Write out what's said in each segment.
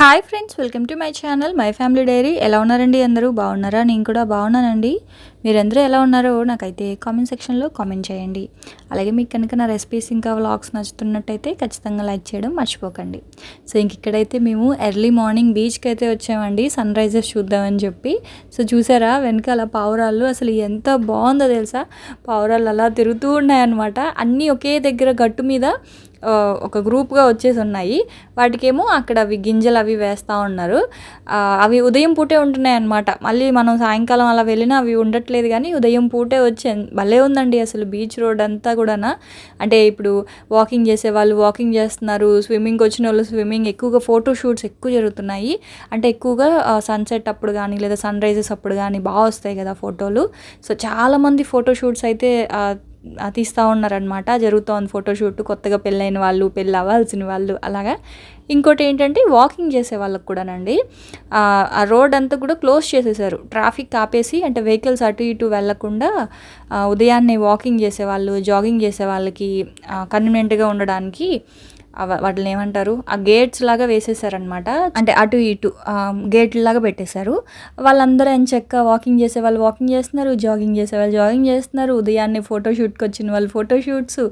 Hi friends welcome to my channel my family diary. ఎలా ఉన్నారండి అందరూ? బాగున్నారా? నేను కూడా బాగున్నానండి. మీరందరూ ఎలా ఉన్నారో నాకైతే కామెంట్ సెక్షన్లో కామెంట్ చేయండి. అలాగే మీకు కనుక నా రెసిపీస్ ఇంకా వ్లాగ్స్ నచ్చుతున్నట్టయితే ఖచ్చితంగా లైక్ చేయడం మర్చిపోకండి. సో ఇంక ఇక్కడైతే మేము ఎర్లీ మార్నింగ్ బీచ్కి అయితే వచ్చామండి. సన్ రైజెస్ చూద్దామని చెప్పి. సో చూసారా? వెనకాల పావురాళ్ళు అసలు ఎంత బాగుందో తెలుసా? పావురాళ్ళు అలా తిరుగుతూ ఉన్నాయన్నమాట. అన్నీ ఒకే దగ్గర గట్టు మీద ఒక గ్రూప్గా వచ్చేసి ఉన్నాయి. వాటికేమో అక్కడ అవి గింజలు అవి వేస్తూ ఉన్నారు. అవి ఉదయం పూటే ఉంటున్నాయి అన్నమాట మళ్ళీ మనం సాయంకాలం అలా వెళ్ళినా అవి ఉండట్లేదు కానీ ఉదయం పూటే వచ్చే భలే ఉందండి అసలు బీచ్ రోడ్ అంతా కూడానా. అంటే ఇప్పుడు వాకింగ్ చేసే వాళ్ళు వాకింగ్ చేస్తున్నారు. స్విమ్మింగ్ వచ్చిన వాళ్ళు స్విమ్మింగ్ ఎక్కువగా ఫోటో షూట్స్ ఎక్కువ జరుగుతున్నాయి. అంటే ఎక్కువగా సన్సెట్ అప్పుడు కానీ లేదా సన్ రైజెస్ అప్పుడు కానీ బాగా వస్తాయి కదా ఫోటోలు. సో చాలామంది ఫోటో షూట్స్ అయితే తీస్తూ ఉన్నారనమాట జరుగుతోంది ఫోటోషూట్ కొత్తగా పెళ్ళైన వాళ్ళు పెళ్ళి అవ్వాల్సిన వాళ్ళు అలాగా. ఇంకోటి ఏంటంటే వాకింగ్ చేసే వాళ్ళకి కూడానండి. ఆ రోడ్ అంతా కూడా క్లోజ్ చేసేసారు. ట్రాఫిక్ ఆపేసి అంటే వెహికల్స్ అటు ఇటు వెళ్ళకుండా ఉదయాన్నే వాకింగ్ చేసే వాళ్ళు జాగింగ్ చేసే వాళ్ళకి కన్వీనియంట్గా ఉండడానికి వాటిని ఏమంటారు? ఆ గేట్స్ లాగా వేసేసారనమాట అంటే అటు ఇటు గేట్లు లాగా పెట్టేశారు. వాళ్ళందరూ ఎంచక్క వాకింగ్ చేసే వాళ్ళు వాకింగ్ చేస్తున్నారు జాగింగ్ చేసే వాళ్ళు జాగింగ్ చేస్తున్నారు. ఉదయాన్నే ఫోటో షూట్కి వచ్చిన వాళ్ళు ఫోటోషూట్స్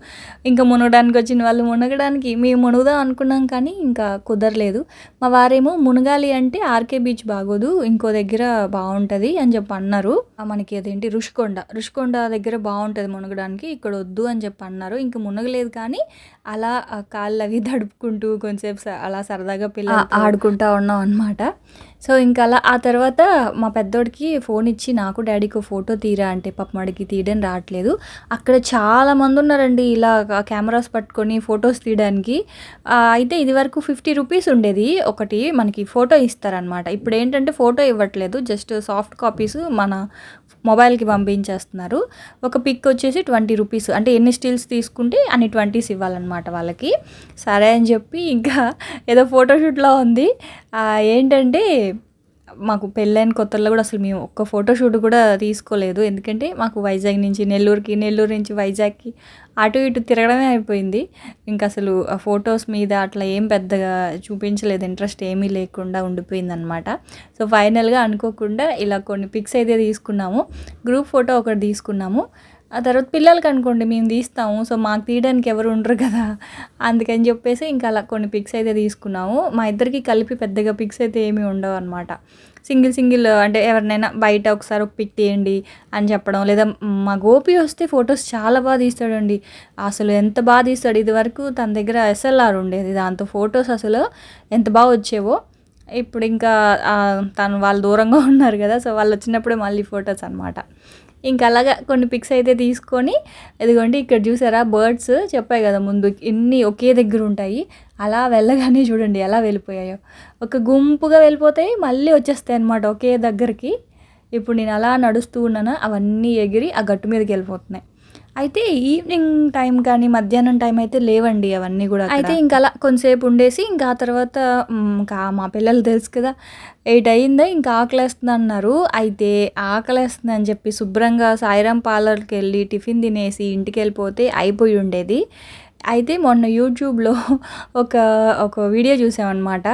ఇంకా మునగడానికి వచ్చిన వాళ్ళు మునగడానికి. మేము మునుగుదాం అనుకున్నాం కానీ ఇంకా కుదరలేదు. మా వారేమో మునగాలి అంటే ఆర్కే బీచ్ బాగోదు ఇంకో దగ్గర బాగుంటుంది అని చెప్పి అన్నారు. మనకి అదేంటి? రుషికొండ. రుషికొండ దగ్గర బాగుంటుంది మునగడానికి. ఇక్కడ వద్దు అని చెప్పి అన్నారు. ఇంకా మునగలేదు కానీ అలా కాళ్ళు అవి దడుపుకుంటూ కొంచెంసేపు స- అలా సరదాగా పిల్లలు ఆడుకుంటా ఉన్నాం అనమాట సో ఇంకా అలా ఆ తర్వాత మా పెద్దోడికి ఫోన్ ఇచ్చి నాకు డాడీకి ఫోటో తీరా అంటే పాపమాడికి తీయడం రావట్లేదు. అక్కడ చాలా మంది ఉన్నారండి ఇలా కెమెరాస్ పట్టుకొని ఫొటోస్ తీయడానికి. అయితే ఇది వరకు ఫిఫ్టీ రూపీస్ ఉండేది. ఒకటి మనకి ఫోటో ఇస్తారనమాట ఇప్పుడు ఏంటంటే ఫోటో ఇవ్వట్లేదు. జస్ట్ సాఫ్ట్ కాపీస్ మన మొబైల్కి పంపించేస్తున్నారు. ఒక పిక్ వచ్చేసి ట్వంటీ రూపీస్. అంటే ఎన్ని స్టిల్స్ తీసుకుంటే అన్ని ట్వంటీస్ ఇవ్వాలన్నమాట వాళ్ళకి. సరే అని చెప్పి ఇంకా ఏదో ఫోటోషూట్లో ఉంది. ఏంటంటే మాకు పెళ్ళైన కొత్తల్లో కూడా అసలు మేము ఒక్క ఫోటోషూట్ కూడా తీసుకోలేదు. ఎందుకంటే మాకు వైజాగ్ నుంచి నెల్లూరుకి నెల్లూరు నుంచి వైజాగ్కి అటు ఇటు తిరగడమే అయిపోయింది. ఇంకా అసలు ఆ ఫొటోస్ మీద అట్లా ఏం పెద్దగా చూపించలేదు. ఇంట్రెస్ట్ ఏమీ లేకుండా ఉండిపోయిందనమాట సో ఫైనల్గా అనుకోకుండా ఇలా కొన్ని పిక్స్ అయితే తీసుకున్నాము. గ్రూప్ ఫోటో ఒకటి తీసుకున్నాము. ఆ తర్వాత పిల్లలకి అనుకోండి మేము తీస్తాము సో మాకు తీయడానికి ఎవరు ఉండరు కదా. అందుకని చెప్పేసి ఇంకా అలా కొన్ని పిక్స్ అయితే తీసుకున్నాము. మా ఇద్దరికి కలిపి పెద్దగా పిక్స్ అయితే ఏమీ ఉండవు అనమాట సింగిల్ సింగిల్ అంటే ఎవరినైనా బయట ఒకసారి ఒక పిక్ తీయండి అని చెప్పడం లేదా మా గోపి వస్తే ఫొటోస్ చాలా బాగా తీస్తాడండి. అసలు ఎంత బాగా తీస్తాడు? ఇది వరకు తన దగ్గర ఎస్ఎల్ఆర్ ఉండేది. దాంతో ఫొటోస్ అసలు ఎంత బాగా వచ్చేవో. ఇప్పుడు ఇంకా తను వాళ్ళు దూరంగా ఉన్నారు కదా సో వాళ్ళు వచ్చినప్పుడే మళ్ళీ ఫొటోస్ అనమాట ఇంకా అలాగా కొన్ని పిక్స్ అయితే తీసుకొని ఇదిగోండి ఇక్కడ చూసారా బర్డ్స్ చెప్పాయి కదా ముందు ఇన్ని ఒకే దగ్గర ఉంటాయి అలా వెళ్ళగానే చూడండి ఎలా వెళ్ళిపోయాయో. ఒక గుంపుగా వెళ్ళిపోతాయి మళ్ళీ వచ్చేస్తాయి అనమాట ఒకే దగ్గరికి. ఇప్పుడు నేను అలా నడుస్తూ ఉన్నాను అవన్నీ ఎగిరి ఆ గట్టు మీదకి వెళ్ళిపోతున్నాయి. అయితే ఈవినింగ్ టైం కానీ మధ్యాహ్నం టైం అయితే లేవండి అవన్నీ కూడా అయితే ఇంకా అలా కొంతసేపు ఉండేసి ఇంకా ఆ తర్వాత ఇంకా మా పిల్లలు తెలుసు కదా ఎయిట్ అయిందా ఇంకా ఆకలేస్తుంది అన్నారు. అయితే ఆకలేస్తుంది అని చెప్పి శుభ్రంగా సాయిరాం పార్లర్కి వెళ్ళి టిఫిన్ తినేసి ఇంటికి వెళ్ళిపోతే అయిపోయి ఉండేది. అయితే మొన్న యూట్యూబ్లో ఒక ఒక వీడియో చూసామన్నమాట.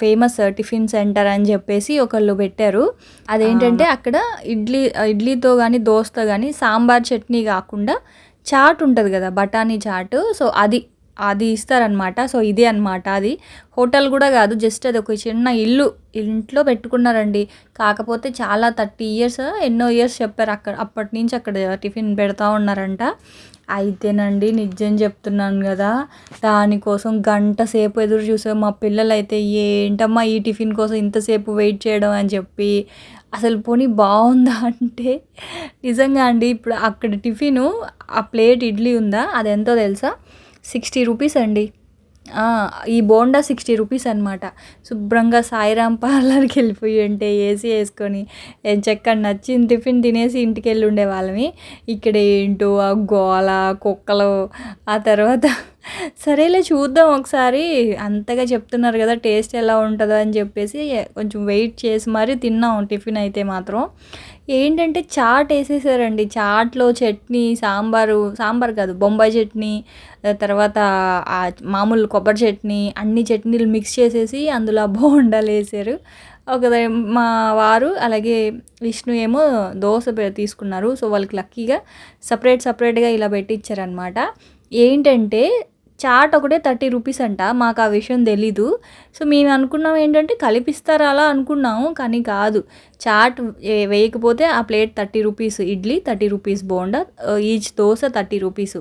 ఫేమస్ టిఫిన్ సెంటర్ అని చెప్పేసి ఒకళ్ళు పెట్టారు. అదేంటంటే అక్కడ ఇడ్లీ ఇడ్లీతో కానీ దోశతో కానీ సాంబార్ చట్నీ కాకుండా చాట్ ఉంటుంది కదా బఠానీ చాట్. సో అది అది ఇస్తారనమాట సో ఇదే అనమాట అది. హోటల్ కూడా కాదు జస్ట్ అది ఒక చిన్న ఇల్లు ఇంట్లో పెట్టుకున్నారండి. కాకపోతే చాలా థర్టీ ఇయర్స్ ఎన్నో ఇయర్స్ చెప్పారు అక్కడ అప్పటి నుంచి అక్కడ టిఫిన్ పెడతా ఉన్నారంట. అయితేనండి నిజం చెప్తున్నాను కదా. దానికోసం గంట సేపు ఎదురు చూసాం మా పిల్లలు అయితే ఏంటమ్మా ఈ టిఫిన్ కోసం ఇంతసేపు వెయిట్ చేయడం అని చెప్పి అసలు పోనీ బాగుందా అంటే నిజంగా అండి ఇప్పుడు అక్కడ టిఫిను ఆ ప్లేట్ ఇడ్లీ ఉందా? అది ఎంతో తెలుసా? సిక్స్టీ రూపీస్ అండి. ఈ బోండా సిక్స్టీ రూపీస్ అనమాట శుభ్రంగా సాయిరామ్ పార్లర్కి వెళ్ళిపోయి ఉంటే ఏసీ వేసుకొని చక్క నచ్చిన టిఫిన్ తినేసి ఇంటికి వెళ్ళి ఉండేవాళ్ళమి ఇక్కడ ఏంటో ఆ గోల కుక్కలు ఆ తర్వాత సరేలే చూద్దాం ఒకసారి. అంతగా చెప్తున్నారు కదా టేస్ట్ ఎలా ఉంటుందో అని చెప్పేసి కొంచెం వెయిట్ చేసి మరీ తిన్నాం టిఫిన్ అయితే మాత్రం. ఏంటంటే చాట్ వేసేసారండి. చాట్లో చట్నీ సాంబారు సాంబార్ కాదు బొంబాయి చట్నీ తర్వాత మామూలు కొబ్బరి చట్నీ అన్ని చట్నీలు మిక్స్ చేసేసి అందులో బోండాలు వేసారు. ఒక మా వారు అలాగే విష్ణు ఏమో దోశ తీసుకున్నారు. సో వాళ్ళకి లక్కీగా సపరేట్ సపరేట్గా ఇలా పెట్టించారనమాట ఏంటంటే చాట్ ఒకటే థర్టీ రూపీస్ అంట మాకు ఆ విషయం తెలీదు. సో మేము అనుకున్నాం ఏంటంటే కలిపిస్తారా అలా అనుకున్నాము కానీ కాదు. చాట్ వేయకపోతే ఆ plate thirty rupees idli thirty rupees bonda each dosa thirty rupees.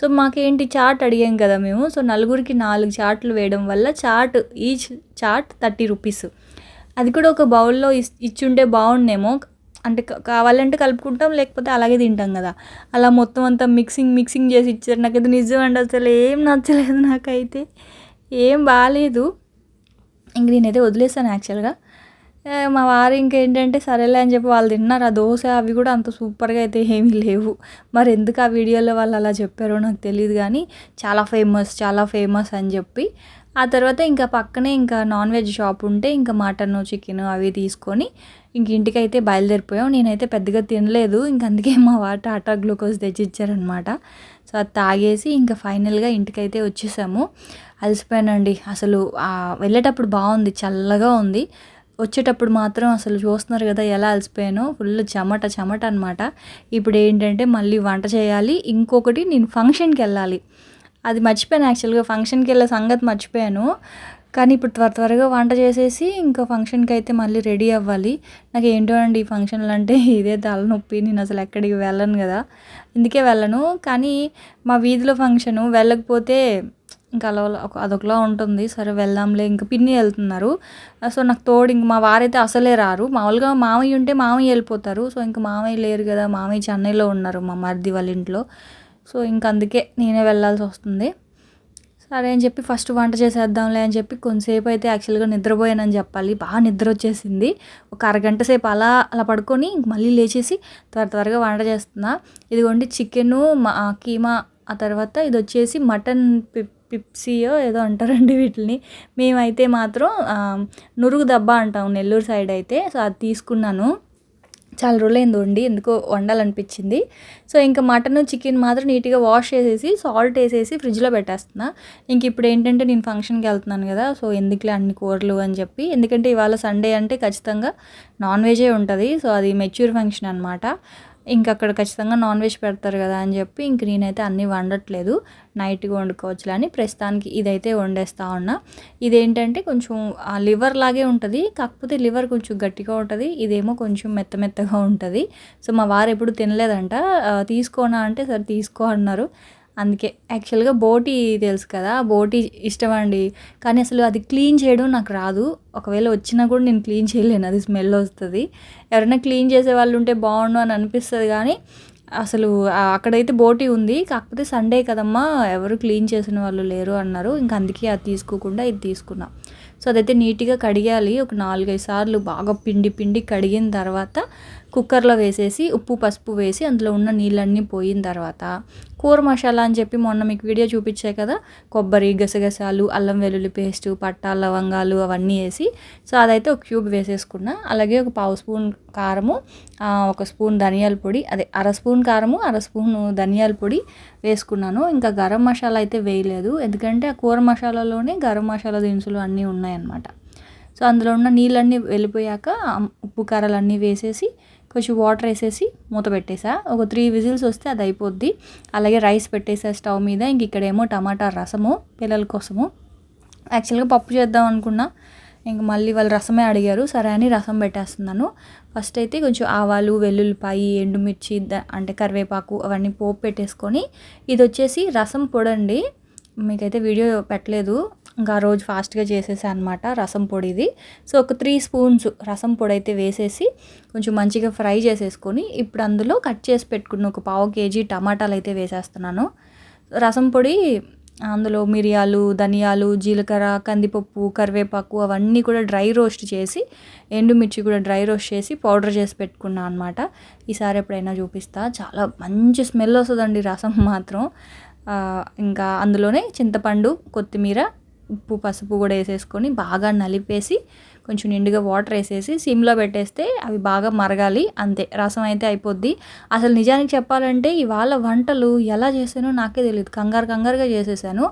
So మాకేంటి చాట్ అడిగాం కదా మేము సో నలుగురికి నాలుగు చాట్లు వేయడం వల్ల chat each chat thirty rupees. అది కూడా ఒక బౌల్లో ఇచ్చుంటే బాగుండేమో అంటే కావాలంటే కలుపుకుంటాం లేకపోతే అలాగే తింటాం కదా. అలా మొత్తం అంతా మిక్సింగ్ మిక్సింగ్ చేసి ఇచ్చారు. నాకైతే నిజం అండి అసలు ఏం నచ్చలేదు నాకైతే. ఏం బాగాలేదు ఇంక నేనైతే వదిలేసాను యాక్చువల్గా మా వారు ఇంకేంటంటే సరేలే అని చెప్పి వాళ్ళు తిన్నారు. ఆ దోశ అవి కూడా అంత సూపర్గా అయితే ఏమీ లేవు. మరి ఎందుకు ఆ వీడియోలో వాళ్ళు అలా చెప్పారో నాకు తెలియదు కానీ చాలా ఫేమస్ చాలా ఫేమస్ అని చెప్పి ఆ తర్వాత ఇంకా పక్కనే ఇంకా నాన్ వెజ్ షాప్ ఉంటే ఇంకా మటన్ చికెన్ అవి తీసుకొని ఇంక ఇంటికైతే బయలుదేరిపోయాం. నేనైతే పెద్దగా తినలేదు. ఇంక అందుకే మా వాటర్ టాటా గ్లూకోజ్ తెచ్చి ఇచ్చారనమాట సో అది తాగేసి ఇంకా ఫైనల్గా ఇంటికైతే వచ్చేసాము. అలసిపోయానండి. అసలు వెళ్ళేటప్పుడు బాగుంది. చల్లగా ఉంది. వచ్చేటప్పుడు మాత్రం అసలు చూస్తున్నారు కదా ఎలా అలసిపోయానో. ఫుల్ చెమట చెమట అనమాట ఇప్పుడు ఏంటంటే మళ్ళీ వంట చేయాలి. ఇంకొకటి నేను ఫంక్షన్కి వెళ్ళాలి. అది మర్చిపోయాను యాక్చువల్గా. ఫంక్షన్కి వెళ్ళే సంగతి మర్చిపోయాను. కానీ ఇప్పుడు త్వర త్వరగా వంట చేసేసి ఇంకా ఫంక్షన్కి అయితే మళ్ళీ రెడీ అవ్వాలి. నాకు ఏంటో అండి ఈ ఫంక్షన్లు అంటే ఇదే తలనొప్పి. నేను అసలు ఎక్కడికి వెళ్ళను కదా. ఇందుకే వెళ్ళను. కానీ మా వీధిలో ఫంక్షను వెళ్ళకపోతే ఇంకా అలా అదొకలా ఉంటుంది. సరే వెళ్దాంలే. ఇంకా పిన్ని వెళ్తున్నారు. సో నాకు తోడు ఇంక మా వారైతే అసలే రారు. మామూలుగా మామయ్య ఉంటే మామయ్య వెళ్ళిపోతారు. సో ఇంకా మామయ్య లేరు కదా. మామయ్య చెన్నైలో ఉన్నారు మా మరిది వాళ్ళ ఇంట్లో. సో ఇంక అందుకే నేనే వెళ్ళాల్సి వస్తుంది. సరే అని చెప్పి ఫస్ట్ వంట చేసేద్దాంలే అని చెప్పి కొంతసేపు అయితే యాక్చువల్గా నిద్రపోయానని చెప్పాలి. బాగా నిద్ర వచ్చేసింది. ఒక అరగంట సేపు అలా అలా పడుకొని మళ్ళీ లేచేసి త్వర త్వరగా వంట చేస్తున్నా. ఇదిగోండి చికెను మా కీమా ఆ తర్వాత ఇది వచ్చేసి మటన్ పిప్ పిప్సీయో ఏదో అంటారండి వీటిని. మేమైతే మాత్రం నురుగు దబ్బా అంటాం నెల్లూరు సైడ్ అయితే. సో అది తీసుకున్నాను. చాలా రోజులైంది వండి ఎందుకో వండాలనిపించింది. సో ఇంకా మటన్ చికెన్ మాత్రం నీట్గా వాష్ చేసేసి సాల్ట్ వేసేసి ఫ్రిడ్జ్లో పెట్టేస్తున్నా. ఇంక ఇప్పుడు ఏంటంటే నేను ఫంక్షన్కి వెళ్తున్నాను కదా సో ఎందుకులే అన్ని కూరలు అని చెప్పి. ఎందుకంటే ఇవాళ సండే అంటే ఖచ్చితంగా నాన్ వెజే ఉంటుంది. సో అది మెచ్యూర్ ఫంక్షన్ అనమాట ఇంక అక్కడ ఖచ్చితంగా నాన్ వెజ్ పెడతారు కదా అని చెప్పి ఇంక నేనైతే అన్నీ వండట్లేదు. నైట్గా వండుకోవచ్చులే అని ప్రస్తుతానికి ఇదైతే వండేస్తా ఉన్నా. ఇదేంటంటే కొంచెం లివర్ లాగే ఉంటుంది. కాకపోతే లివర్ కొంచెం గట్టిగా ఉంటుంది. ఇదేమో కొంచెం మెత్త మెత్తగా ఉంటుంది. సో మా వారు ఎప్పుడు తినలేదంట. తీసుకోనా? అంటే సరే తీసుకో అన్నారు. అందుకే. యాక్చువల్గా బోటి తెలుసు కదా బోటి ఇష్టం అండి. కానీ అసలు అది క్లీన్ చేయడం నాకు రాదు. ఒకవేళ వచ్చినా కూడా నేను క్లీన్ చేయలేను అది స్మెల్ వస్తుంది. ఎవరైనా క్లీన్ చేసే వాళ్ళు ఉంటే బాగుండు అని అనిపిస్తుంది కానీ అసలు అక్కడైతే బోటి ఉంది. కాకపోతే సండే కదమ్మా ఎవరు క్లీన్ చేసిన వాళ్ళు లేరు అన్నారు. ఇంకా అందుకే అది తీసుకోకుండా ఇది తీసుకున్నాం. సో అదైతే నీట్గా కడిగాలి. ఒక నాలుగైదు సార్లు బాగా పిండి పిండి కడిగిన తర్వాత కుక్కర్లో వేసేసి ఉప్పు పసుపు వేసి అందులో ఉన్న నీళ్ళన్నీ పోయిన తర్వాత కూర మసాలా అని చెప్పి మొన్న మీకు వీడియో చూపించాయి కదా. కొబ్బరి గసగసాలు అల్లం వెల్లుల్లి పేస్టు పట్టా లవంగాలు అవన్నీ వేసి సో అదైతే ఒక క్యూబ్ వేసేసుకున్నా. అలాగే ఒక పావు స్పూన్ కారము ఒక స్పూన్ ధనియాల పొడి అదే అర స్పూన్ కారము అర స్పూన్ ధనియాల పొడి వేసుకున్నాను. ఇంకా గరం మసాలా అయితే వేయలేదు. ఎందుకంటే ఆ కూర మసాలాలోనే గరం మసాలా దినుసులు అన్నీ ఉన్నాయన్నమాట. సో అందులో ఉన్న నీళ్ళన్నీ వెళ్ళిపోయాక ఉప్పు కారాలు అన్నీ వేసేసి కొంచెం వాటర్ వేసేసి మూత పెట్టేసా. ఒక త్రీ విజిల్స్ వస్తే అది అయిపోద్ది. అలాగే రైస్ పెట్టేసా స్టవ్ మీద. ఇంక ఇక్కడేమో టమాటా రసము పిల్లల కోసము. యాక్చువల్గా పప్పు చేద్దాం అనుకున్నా. ఇంక మళ్ళీ వాళ్ళు రసమే అడిగారు. సరే అని రసం పెట్టేస్తున్నాను. ఫస్ట్ అయితే కొంచెం ఆవాలు వెల్లుల్లిపాయి ఎండుమిర్చి అంటే కరివేపాకు అవన్నీ పోపు పెట్టేసుకొని ఇది వచ్చేసి రసం పొడండి. మీకైతే వీడియో పెట్టలేదు. ఇంకా రోజు ఫాస్ట్గా చేసేసా అనమాట రసం పొడిది. సో ఒక త్రీ స్పూన్స్ రసం పొడి అయితే వేసేసి కొంచెం మంచిగా ఫ్రై చేసేసుకొని ఇప్పుడు అందులో కట్ చేసి పెట్టుకున్న ఒక పావు కేజీ టమాటాలు అయితే వేసేస్తున్నాను. రసం పొడి అందులో మిరియాలు ధనియాలు జీలకర్ర కందిపప్పు కరివేపాకు అవన్నీ కూడా డ్రై రోస్ట్ చేసి ఎండుమిర్చి కూడా డ్రై రోస్ట్ చేసి పౌడర్ చేసి పెట్టుకున్నాను అనమాట ఈసారి ఎప్పుడైనా చూపిస్తా. చాలా మంచి స్మెల్ వస్తుందండి రసం మాత్రం. ఇంకా అందులోనే చింతపండు కొత్తిమీర ఉప్పు పసుపు కూడా వేసేసుకొని బాగా నలిపేసి కొంచెం నిండుగా వాటర్ వేసేసి సిమ్లో పెట్టేస్తే అవి బాగా మరగాలి. అంతే. రసం అయితే అయిపోద్ది. అసలు నిజానికి చెప్పాలంటే ఇవాళ వంటలు ఎలా చేశానో నాకే తెలియదు కంగారు కంగారుగా చేసేసాను.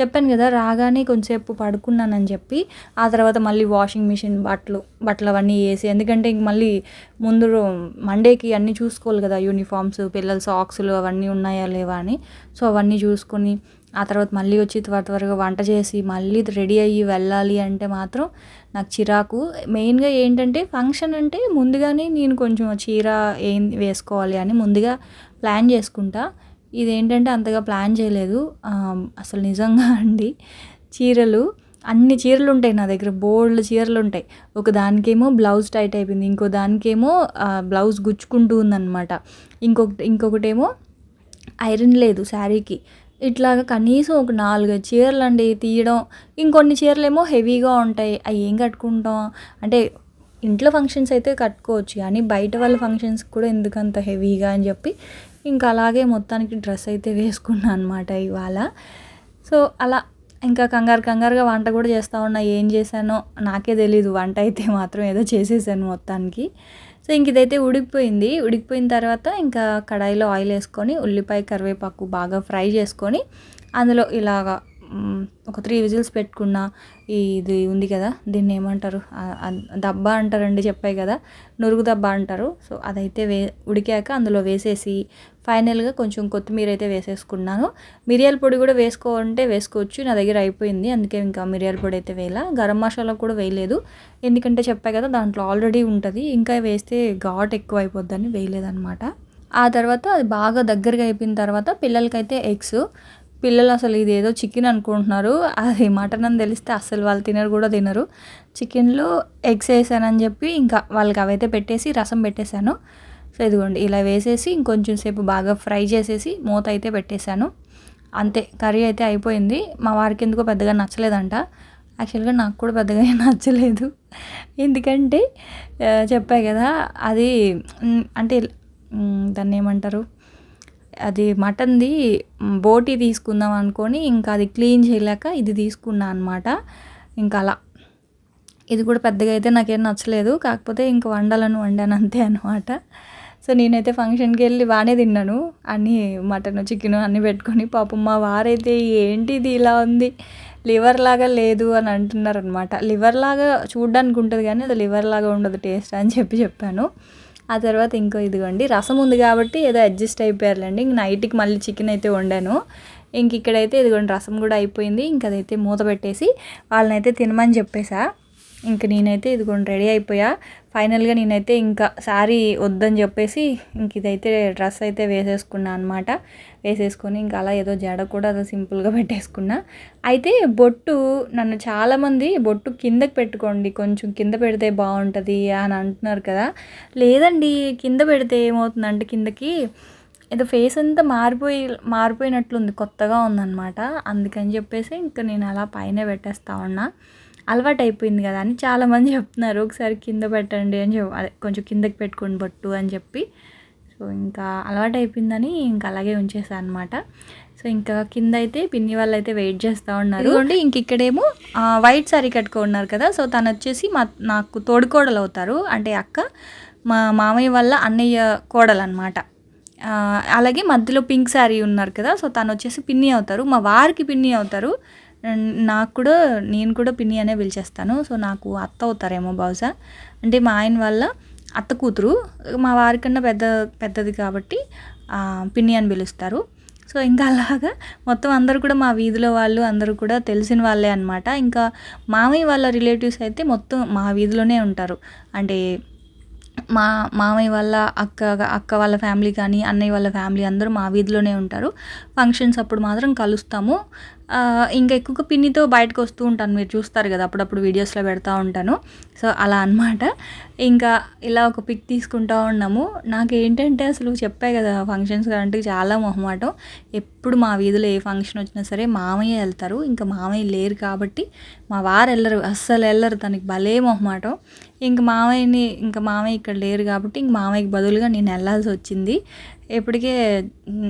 చెప్పాను కదా రాగానే కొంచెంసేపు పడుకున్నానని చెప్పి ఆ తర్వాత మళ్ళీ వాషింగ్ మిషన్ బట్టలు బట్టలు అవన్నీ వేసి ఎందుకంటే ఇంక మళ్ళీ ముందు మండేకి అన్నీ చూసుకోవాలి కదా యూనిఫామ్స్ పిల్లల సాక్స్లు అవన్నీ ఉన్నాయా లేవా అని. సో అవన్నీ చూసుకొని ఆ తర్వాత మళ్ళీ వచ్చి త్వర త్వరగా వంట చేసి మళ్ళీ రెడీ అయ్యి వెళ్ళాలి అంటే మాత్రం నాకు చిరాకు. మెయిన్గా ఏంటంటే ఫంక్షన్ అంటే ముందుగానే నేను కొంచెం చీర ఏం వేసుకోవాలి అని ముందుగా ప్లాన్ చేసుకుంటా. ఇదేంటంటే అంతగా ప్లాన్ చేయలేదు. అసలు నిజంగా అండి చీరలు అన్ని చీరలు ఉంటాయి నా దగ్గర బోల్డ్ చీరలు ఉంటాయి. ఒక దానికేమో బ్లౌజ్ టైట్ అయిపోయింది ఇంకో దానికేమో బ్లౌజ్ గుచ్చుకుంటూ ఉందన్నమాట. ఇంకొకటి ఇంకొకటేమో ఐరన్ లేదు శారీకి. ఇట్లాగా కనీసం ఒక నాలుగు చీరలు అండి తీయడం. ఇంకొన్ని చీరలు ఏమో హెవీగా ఉంటాయి. అవి ఏం కట్టుకుంటాం? అంటే ఇంట్లో ఫంక్షన్స్ అయితే కట్టుకోవచ్చు. కానీ బయట వాళ్ళ ఫంక్షన్స్ కూడా ఎందుకంత హెవీగా అని చెప్పి ఇంకా అలాగే మొత్తానికి డ్రెస్ అయితే వేసుకున్నాను అనమాట ఇవాళ. సో అలా ఇంకా కంగారు కంగారుగా వంట కూడా చేస్తూ ఉన్నా. ఏం చేశానో నాకే తెలీదు. వంట అయితే మాత్రం ఏదో చేసేసాను మొత్తానికి. సో ఇంక ఇదైతే ఉడికిపోయింది. ఉడికిపోయిన తర్వాత ఇంకా కడాయిలో ఆయిల్ వేసుకొని ఉల్లిపాయ కరివేపాకు బాగా ఫ్రై చేసుకొని అందులో ఇలాగా ఒక త్రీ విజిల్స్ పెట్టుకున్న ఈ ఇది ఉంది కదా దీన్ని ఏమంటారు? దబ్బా అంటారండి చెప్పాయి కదా నురుగు దబ్బా అంటారు. సో అదైతే వే ఉడికాక అందులో వేసేసి ఫైనల్గా కొంచెం కొత్తిమీర అయితే వేసేసుకున్నాను. మిరియాల పొడి కూడా వేసుకోవాలంటే వేసుకోవచ్చు నా దగ్గర అయిపోయింది అందుకే ఇంకా మిరియాల పొడి అయితే వేయాల. గరం మసాలా కూడా వేయలేదు ఎందుకంటే చెప్పాయి కదా దాంట్లో ఆల్రెడీ ఉంటుంది ఇంకా వేస్తే ఘాట్ ఎక్కువ అయిపోద్దని వేయలేదన్నమాట. ఆ తర్వాత అది బాగా దగ్గరగా అయిపోయిన తర్వాత పిల్లలకైతే ఎగ్స్ పిల్లలు అసలు ఇది ఏదో చికెన్ అనుకుంటున్నారు. అది మటన్ అని తెలిస్తే అసలు వాళ్ళు తినరు కూడా తినరు. చికెన్లో ఎగ్స్ వేసానని చెప్పి ఇంకా వాళ్ళకి అవైతే పెట్టేసి రసం పెట్టేశాను. సో ఇదిగోండి ఇలా వేసేసి ఇంకొంచెం సేపు బాగా ఫ్రై చేసేసి మూత అయితే పెట్టేశాను. అంతే కర్రీ అయితే అయిపోయింది. మా వారికి ఎందుకో పెద్దగా నచ్చలేదంట. యాక్చువల్గా నాకు కూడా పెద్దగా నచ్చలేదు. ఎందుకంటే చెప్పాయి చెప్పా కదా అది అంటే దాన్ని ఏమంటారు? అది మటన్ది బోటి తీసుకుందాం అనుకొని ఇంకా అది క్లీన్ చేయలేక ఇది తీసుకున్నా అనమాట ఇంకా అలా. ఇది కూడా పెద్దగా అయితే నాకేం నచ్చలేదు. కాకపోతే ఇంక వండాలను వండాను అంతే అనమాట సో నేనైతే ఫంక్షన్కి వెళ్ళి బాగానే తిన్నాను. అన్నీ మటన్ చికెన్ అన్నీ పెట్టుకొని పాపం మా వారైతే ఏంటిది ఇలా ఉంది? లివర్ లాగా లేదు అని అంటున్నారు అనమాట లివర్ లాగా చూడడానికి ఉంటుంది కానీ అది లివర్ లాగా ఉండదు టేస్ట్ అని చెప్పి చెప్పాను. ఆ తర్వాత ఇంకో ఇదిగోండి రసం ఉంది కాబట్టి ఏదో అడ్జస్ట్ అయిపోయారులేండి. ఇంక నైట్కి మళ్ళీ చికెన్ అయితే వండాను. ఇంక ఇక్కడైతే ఇదిగోండి రసం కూడా అయిపోయింది. ఇంక అదైతే మూత పెట్టేసి వాళ్ళనైతే తినమని చెప్పేసా. ఇంక నేనైతే ఇదిగోండి రెడీ అయిపోయా. ఫైనల్గా నేనైతే ఇంకా శారీ వద్దని చెప్పేసి ఇంక ఇదైతే డ్రెస్ అయితే వేసేసుకున్నా అనమాట వేసేసుకొని ఇంకా అలా ఏదో జడ కూడా అదో సింపుల్గా పెట్టేసుకున్నా. అయితే బొట్టు నన్ను చాలామంది బొట్టు కిందకి పెట్టుకోండి కొంచెం కింద పెడితే బాగుంటుంది అని అంటున్నారు కదా. లేదండి కింద పెడితే ఏమవుతుందంటే కిందకి ఏదో ఫేస్ అంతా మారిపోయి మారిపోయినట్లుంది కొత్తగా ఉందన్నమాట. అందుకని చెప్పేసి ఇంకా నేను అలా పైన పెట్టేస్తా ఉన్నా. అలవాటు అయిపోయింది కదా అని చాలామంది చెప్తున్నారు. ఒకసారి కింద పెట్టండి అని చెప్పి అదే కొంచెం కిందకి పెట్టుకోండి బొట్టు అని చెప్పి. సో ఇంకా అలవాటు అయిపోయిందని ఇంకా అలాగే ఉంచేసాను అనమాట సో ఇంకా కింద అయితే పిన్ని వాళ్ళు అయితే వెయిట్ చేస్తూ ఉన్నారు. అంటే ఇంక ఇక్కడేమో వైట్ సారీ కట్టుకో ఉన్నారు కదా. సో తను వచ్చేసి మా నాకు తోడుకోడలు అవుతారు అంటే అక్క మా మామయ్య వల్ల అన్నయ్య కోడలు అనమాట అలాగే మధ్యలో పింక్ శారీ ఉన్నారు కదా. సో తను వచ్చేసి పిన్ని అవుతారు. మా వారికి పిన్ని అవుతారు. నాకు కూడా నేను కూడా పిన్ని అనే పిలిచేస్తాను. సో నాకు అత్త అవుతారేమో బహుశా. అంటే మా ఆయన వల్ల అత్త కూతురు. మా వారికన్నా పెద్ద పెద్దది కాబట్టి పిన్ని అని పిలుస్తారు. సో ఇంకా అలాగా మొత్తం అందరూ కూడా మా వీధిలో వాళ్ళు అందరూ కూడా తెలిసిన వాళ్ళే అనమాట ఇంకా మామయ్య వాళ్ళ రిలేటివ్స్ అయితే మొత్తం మా వీధిలోనే ఉంటారు. అంటే మా మామయ్య వాళ్ళ అక్క అక్క వాళ్ళ ఫ్యామిలీ కానీ అన్నయ్య వాళ్ళ ఫ్యామిలీ అందరూ మా వీధిలోనే ఉంటారు. ఫంక్షన్స్ అప్పుడు మాత్రం కలుస్తాము. ఇంకా ఎక్కువగా పిన్నితో బయటకు వస్తూ ఉంటాను. మీరు చూస్తారు కదా అప్పుడప్పుడు వీడియోస్లో పెడతా ఉంటాను. సో అలా అన్నమాట. ఇంకా ఇలా ఒక పిక్ తీసుకుంటా ఉన్నాము. నాకు ఏంటంటే అసలు చెప్పే కదా ఫంక్షన్స్ అంటే చాలా మొహమాటం. ఎప్పుడు మా వీధిలో ఏ ఫంక్షన్ వచ్చినా సరే మామయ్య వెళ్తారు. ఇంకా మామయ్య లేరు కాబట్టి మా వారు వెళ్ళరు. అస్సలు వెళ్ళరు. తనకి భలే మొహమాటం. ఇంక మామయ్యని ఇంకా మామయ్య ఇక్కడ లేరు కాబట్టి ఇంక మామయ్యకి బదులుగా నేను వెళ్ళాల్సి వచ్చింది. ఇప్పటికే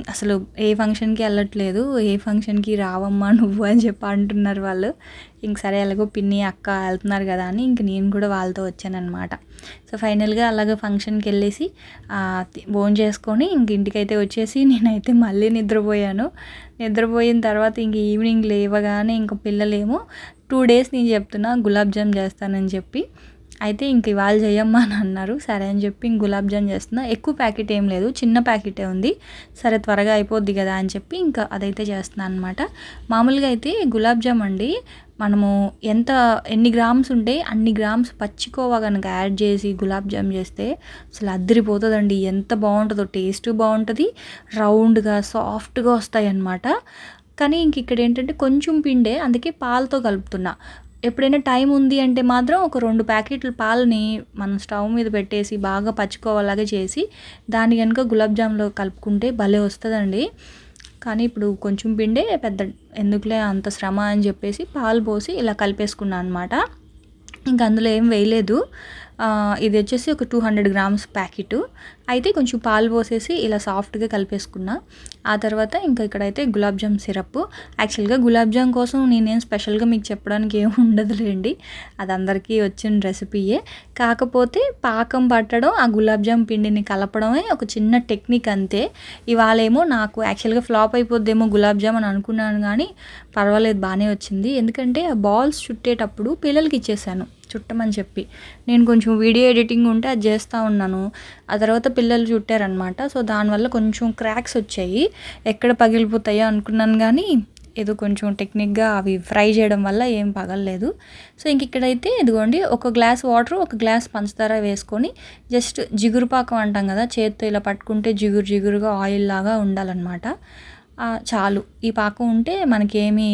అసలు ఏ ఫంక్షన్కి వెళ్ళట్లేదు ఏ ఫంక్షన్కి రావమ్మా నువ్వు అని చెప్పి అంటున్నారు వాళ్ళు. ఇంక సరే ఎలాగో పిన్ని అక్క వెళ్తున్నారు కదా అని ఇంక నేను కూడా వాళ్ళతో వచ్చానమాట సో ఫైనల్గా అలాగ ఫంక్షన్కి వెళ్ళేసి భోజనం చేసుకొని ఇంక ఇంటికైతే వచ్చేసి నేనైతే మళ్ళీ నిద్రపోయాను. నిద్రపోయిన తర్వాత ఇంక ఈవినింగ్ లేవగానే ఇంక పిల్లలేమో టూ డేస్ నేను చెప్తున్నా గులాబ్ జామ్ చేస్తానని చెప్పి అయితే ఇంక ఇవాళ చేయమ్మా అని అన్నారు. సరే అని చెప్పి ఇంక గులాబ్ జామ్ చేస్తున్నా. ఎక్కువ ప్యాకెట్ ఏం లేదు. చిన్న ప్యాకెటే ఉంది. సరే త్వరగా అయిపోద్ది కదా అని చెప్పి ఇంకా అదైతే చేస్తున్నాను అనమాట మామూలుగా అయితే గులాబ్ జామ్ అండి మనము ఎంత ఎన్ని గ్రామ్స్ ఉంటే అన్ని గ్రామ్స్ పచ్చికోవా కనుక యాడ్ చేసి గులాబ్ జామ్ చేస్తే అసలు అద్దరిపోతుందండి ఎంత బాగుంటుందో టేస్ట్ బాగుంటుంది రౌండ్గా సాఫ్ట్గా వస్తాయి అన్నమాట కానీ ఇంక ఇక్కడ ఏంటంటే కొంచెం పిండే అందుకే పాలతో కలుపుతున్నా. ఎప్పుడైనా టైం ఉంది అంటే మాత్రం ఒక రెండు ప్యాకెట్ల పాలని మనం స్టవ్ మీద పెట్టేసి బాగా పచ్చుకోవాలాగా చేసి దాన్ని కనుక గులాబ్ జామ్లో కలుపుకుంటే భలే వస్తుందండి. కానీ ఇప్పుడు కొంచెం పిండే పెద్ద ఎందుకులే అంత శ్రమ అని చెప్పేసి పాలు పోసి ఇలా కలిపేసుకున్నాను అనమాట ఇంక అందులో ఏం వేయలేదు. ఇది వచ్చేసి ఒక టూ హండ్రెడ్ గ్రామ్స్ ప్యాకెట్. అయితే కొంచెం పాలు పోసేసి ఇలా సాఫ్ట్గా కలిపేసుకున్నా. ఆ తర్వాత ఇంకా ఇక్కడైతే గులాబ్ జామ్ సిరప్. యాక్చువల్గా గులాబ్ జామ్ కోసం నేనేం స్పెషల్గా మీకు చెప్పడానికి ఏం ఉండదులేండి. అది అందరికీ వచ్చిన రెసిపీయే. కాకపోతే పాకం పట్టడం ఆ గులాబ్ జామ్ పిండిని కలపడమే ఒక చిన్న టెక్నిక్ అంతే. ఇవాళేమో నాకు యాక్చువల్గా ఫ్లాప్ అయిపోద్దేమో గులాబ్ జామ్ అని అనుకున్నాను కానీ పర్వాలేదు బాగానే వచ్చింది. ఎందుకంటే ఆ బాల్స్ చుట్టేటప్పుడు పిల్లలకి ఇచ్చేసాను. చుట్టమని చెప్పి. నేను కొంచెం వీడియో ఎడిటింగ్ ఉంటే అది చేస్తూ ఉన్నాను. ఆ తర్వాత పిల్లలు చుట్టారనమాట సో దానివల్ల కొంచెం క్రాక్స్ వచ్చాయి. ఎక్కడ పగిలిపోతాయో అనుకున్నాను కానీ ఏదో కొంచెం టెక్నిక్గా అవి ఫ్రై చేయడం వల్ల ఏం పగలలేదు. సో ఇంక ఇక్కడైతే ఇదిగోండి ఒక గ్లాస్ వాటర్ ఒక గ్లాస్ పంచదార వేసుకొని జస్ట్ జిగురు పాకం అంటాం కదా చేత్తో ఇలా పట్టుకుంటే జిగురు జిగురుగా ఆయిల్ లాగా ఉండాలన్నమాట. చాలు. ఈ పాకం ఉంటే మనకేమీ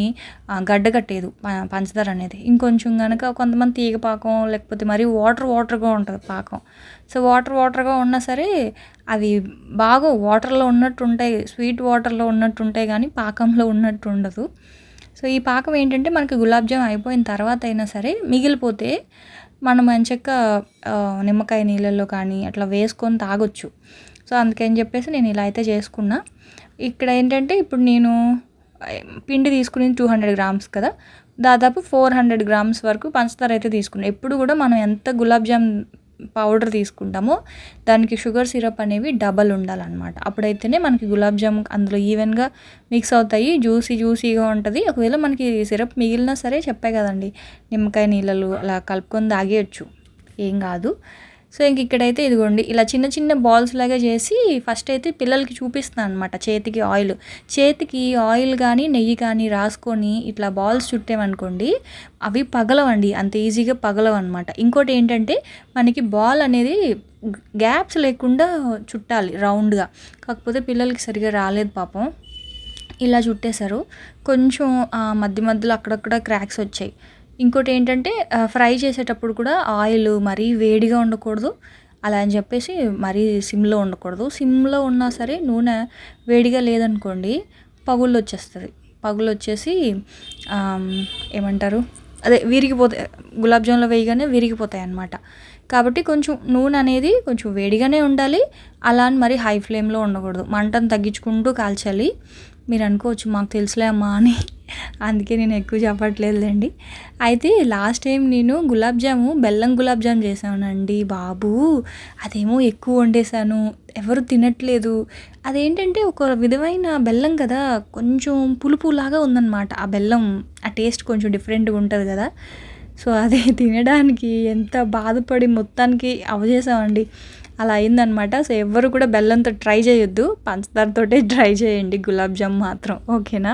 గడ్డ కట్టేదు పంచదార అనేది. ఇంకొంచెం కనుక కొంతమంది తీగ పాకం లేకపోతే మరీ వాటర్ వాటర్గా ఉంటుంది పాకం. సో వాటర్ వాటర్గా ఉన్నా సరే అవి బాగా వాటర్లో ఉన్నట్టు ఉంటాయి స్వీట్ వాటర్లో ఉన్నట్టు ఉంటాయి కానీ పాకంలో ఉన్నట్టు ఉండదు సో ఈ పాకం ఏంటంటే మనకి గులాబ్ జామ్ అయిపోయిన తర్వాత అయినా సరే మిగిలిపోతే మనం మంచిగా నిమ్మకాయ నీళ్ళల్లో కానీ అట్లా వేసుకొని తాగొచ్చు. సో అందుకని చెప్పేసి నేను ఇలా అయితే చేసుకున్నా. ఇక్కడ ఏంటంటే ఇప్పుడు నేను పిండి తీసుకుని టూ హండ్రెడ్ గ్రామ్స్ కదా. దాదాపు ఫోర్ హండ్రెడ్ గ్రామ్స్ వరకు పంచదార అయితే తీసుకున్నాను ఎప్పుడు కూడా మనం ఎంత గులాబ్ జామ్ పౌడర్ తీసుకుంటామో దానికి షుగర్ సిరప్ అనేవి డబల్ ఉండాలన్నమాట. అప్పుడైతేనే మనకి గులాబ్ జామ్ అందులో ఈవెన్గా మిక్స్ అవుతాయి. జ్యూసీ జ్యూసీగా ఉంటుంది. ఒకవేళ మనకి సిరప్ మిగిలినా సరే చెప్పే కదండి. నిమ్మకాయ నీళ్ళలు అలా కలుపుకొని తాగేయచ్చు. ఏం కాదు. సో ఇంక ఇక్కడైతే ఇదిగోండి ఇలా చిన్న చిన్న బాల్స్ లాగా చేసి ఫస్ట్ అయితే పిల్లలకి చూపిస్తాను అనమాట చేతికి ఆయిల్ చేతికి ఆయిల్ కానీ నెయ్యి కానీ రాసుకొని ఇట్లా బాల్స్ చుట్టామనుకోండి అవి పగలవండి అంత ఈజీగా పగలవు అనమాట ఇంకోటి ఏంటంటే మనకి బాల్ అనేది గ్యాప్స్ లేకుండా చుట్టాలి రౌండ్గా కాకపోతే పిల్లలకి సరిగా రాలేదు పాపం. ఇలా చుట్టేశారు. కొంచెం మధ్య మధ్యలో అక్కడక్కడ క్రాక్స్ వచ్చాయి. ఇంకోటి ఏంటంటే ఫ్రై చేసేటప్పుడు కూడా ఆయిల్ మరీ వేడిగా ఉండకూడదు. అలా అని చెప్పేసి మరీ సిమ్లో ఉండకూడదు. సిమ్లో ఉన్నా సరే నూనె వేడిగా లేదనుకోండి పగుళ్ళు వచ్చేస్తుంది. పగులు వచ్చేసి ఏమంటారు? అదే విరిగిపోతాయి గులాబ్ జామ్లో వేయగానే విరిగిపోతాయి అన్నమాట. కాబట్టి కొంచెం నూనె అనేది కొంచెం వేడిగానే ఉండాలి. అలా అని మరి హై ఫ్లేమ్లో ఉండకూడదు. మంటను తగ్గించుకుంటూ కాల్చాలి. మీరు అనుకోవచ్చు మాకు తెలుసులే అమ్మా అని. అందుకే నేను ఎక్కువ చెప్పట్లేదులేండి. అయితే లాస్ట్ టైం నేను గులాబ్ జాము బెల్లం గులాబ్ జామ్ చేశానండి బాబు. అదేమో ఎక్కువ వండేశాను ఎవరు తినట్లేదు. అదేంటంటే ఒక విధమైన బెల్లం కదా కొంచెం పులుపులాగా ఉందన్నమాట. ఆ బెల్లం ఆ టేస్ట్ కొంచెం డిఫరెంట్గా ఉంటుంది కదా. సో అది తినడానికి ఎంత బాధపడి మొత్తానికి అవజేసామండి అలా అయిందనమాట. సో ఎవ్వరు కూడా బెల్లంతో ట్రై చేయొద్దు. పంచదారతోటే ట్రై చేయండి. గులాబ్ జామ్ మాత్రం. ఓకేనా?